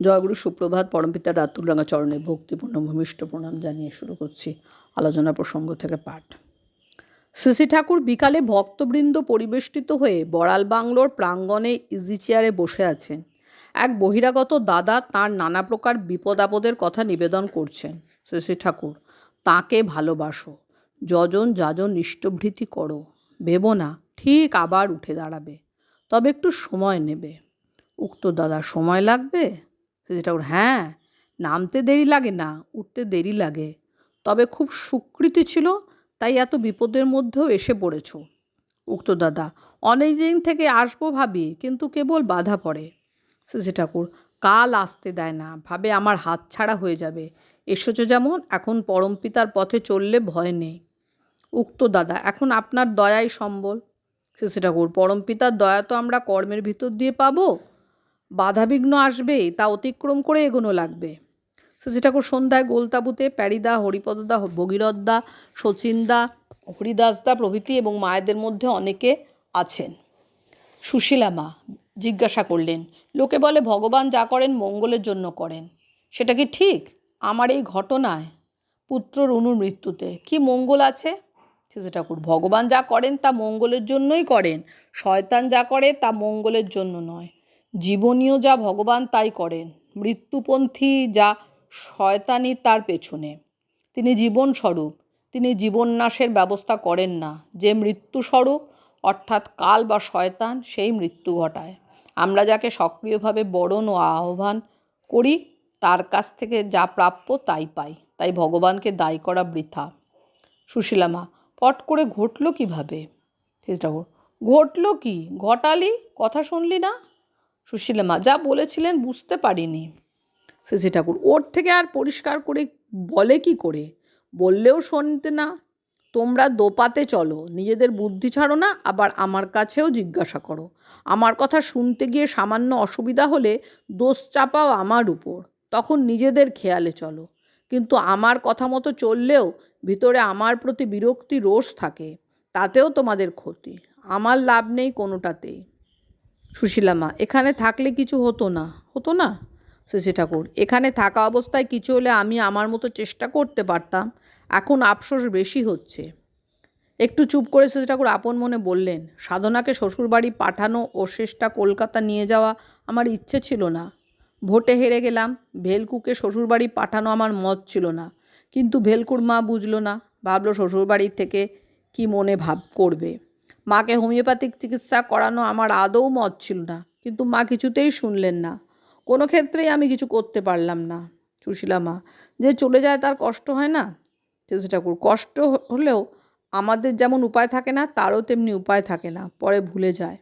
জয়গুরু সুপ্রভাত, পরমপিতা রাতুলরাঙা চরণে ভক্তিপূর্ণ ভূমিষ্ঠ প্রণাম জানিয়ে শুরু করছি আলোচনা প্রসঙ্গ থেকে পাঠ। শ্রী ঠাকুর বিকালে ভক্তবৃন্দ পরিবেষ্টিত হয়ে বড়াল বাংলোর প্রাঙ্গণে ইজি চেয়ারে বসে আছেন। এক বহিরাগত দাদা তার নানা প্রকার বিপদ আপদের কথা নিবেদন করছেন। শ্রী ঠাকুর, তাকে ভালোবাসো, যজন যাজন ইষ্টভৃতি করো, ভেবো না, ঠিক আবার উঠে দাঁড়াবে, তবে একটু সময় নেবে। উক্ত দাদা সময় লাগবে? শ্রী ঠাকুর হ্যাঁ নামতে দেরি লাগে না, উঠতে দেরি লাগে। তবে খুব সুকৃতি ছিল, তাই এত বিপদের মধ্যেও এসে পড়েছ। উক্ত দাদা, অনেক দিন থেকে আসব ভাবি, কিন্তু কেবল বাধা পড়ে। শ্রী ঠাকুর, কাল আসতে দেয় না, ভাবে আমার হাত ছাড়া হয়ে যাবে। এসেছ যেমন, এখন পরমপিতার পথে চললে ভয় নেই। উক্ত দাদা, এখন আপনার দয়াই সম্বল। শ্রী ঠাকুর পরমপিতার দয়া তো আমরা কর্মের ভিতর দিয়ে পাবো বাধাবিঘ্ন আসবেই তা অতিক্রম করে এগোনো লাগবে। শশী ঠাকুর সন্ধ্যায় গোলতাবুতে প্যারিদা, হরিপদদা, ভগীরথদা, শচীনদা, হরিদাসদা প্রভৃতি এবং মায়েদের মধ্যে অনেকে আছেন। সুশীলা মা জিজ্ঞাসা করলেন, লোকে বলে ভগবান যা করেন মঙ্গলের জন্য করেন। সেটা কি ঠিক? আমার এই ঘটনায় পুত্র রুনুর মৃত্যুতে কি মঙ্গল আছে? শশী ঠাকুর ভগবান যা করেন তা মঙ্গলের জন্যই করেন। শয়তান যা করে তা মঙ্গলের জন্য নয়। জীবনীয় যা ভগবান তাই করেন, মৃত্যুপন্থী যা শয়তানি তার পেছনে। তিনি জীবন স্বরূপ তিনি জীবন্যাসের ব্যবস্থা করেন না, যে মৃত্যু স্বরূপ অর্থাৎ কাল বা শয়তান, সেই মৃত্যু ঘটায়। আমরা যাকে সক্রিয়ভাবে বরণ ও আহ্বান করি, তার কাছ থেকে যা প্রাপ্য তাই পাই, তাই ভগবানকে দায়ী করা বৃথা। সুশীলামা পট করে ঘটল কীভাবে? ঠাকুর, ঘটলো কি? ঘটালি? কথা শুনলি না? সুশীলামা যা বলেছিলেন বুঝতে পারিনি। শ্রী ঠাকুর, ওর থেকে আর পরিষ্কার করে বলে কি করে? বললেও শুনতে না। তোমরা দোপাতে চলো, নিজেদের বুদ্ধি ছাড়ো না, আবার আমার কাছেও জিজ্ঞাসা করো। আমার কথা শুনতে গিয়ে সামান্য অসুবিধা হলে দোষ চাপাও আমার উপর, তখন নিজেদের খেয়ালে চলো। কিন্তু আমার কথা মতো চললেও ভিতরে আমার প্রতি বিরক্তি রোষ থাকে, তাতেও তোমাদের ক্ষতি। আমার লাভ নেই কোনোটাতেই। সুশীলামা এখানে থাকলে কিছু হতো না হতো না? শশী ঠাকুর এখানে থাকা অবস্থায় কিছু হলে আমি আমার মতো চেষ্টা করতে পারতাম, এখন আফসোস বেশি হচ্ছে। একটু চুপ করে শশী ঠাকুর আপন মনে বললেন, সাধনাকে শ্বশুরবাড়ি পাঠানো ও শেষটা কলকাতা নিয়ে যাওয়া আমার ইচ্ছে ছিল না। ভোটে হেরে গেলাম, ভেলকুকে শ্বশুরবাড়ি পাঠানো আমার মত ছিল না। কিন্তু ভেলকুর মা বুঝলো না, ভাবলো শ্বশুরবাড়ির থেকে কি মনে ভাব করবে। মাকে হোমিওপ্যাথিক চিকিৎসা করানো আমার আদৌ মত ছিল না, কিন্তু মা কিছুতেই শুনলেন না। কোনো ক্ষেত্রেই আমি কিছু করতে পারলাম না। সুশীলা মা, যে চলে যায় তার কষ্ট হয় না? শশী ঠাকুর, কষ্ট হলেও আমাদের যেমন উপায় থাকে না, তারও তেমনি উপায় থাকে না, পরে ভুলে যায়।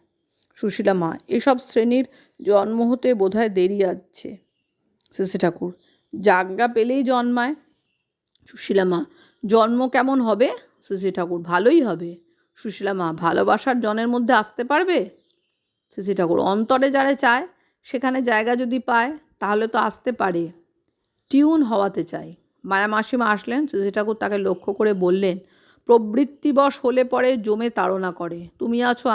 সুশীলা মা, এসব শ্রেণির জন্ম হতে বোধহয় দেরি আছে। শশী ঠাকুর জাগা পেলেই জন্মায়। সুশীলা মা, জন্ম কেমন হবে? শশী ঠাকুর, ভালোই হবে। সুশীলা মা, ভালোবাসার জনের মধ্যে আসতে পারবে? শশী ঠাকুর, অন্তরে যারা চায়, সেখানে জায়গা যদি পায়, তাহলে তো আসতে পারে। টিউন হওয়াতে চাই। মায়া মাসিমা আসলেন শশী ঠাকুর তাকে লক্ষ্য করে বললেন, প্রবৃত্তিবশ হলে পরে জমে তাড়না করে। তুমি আছো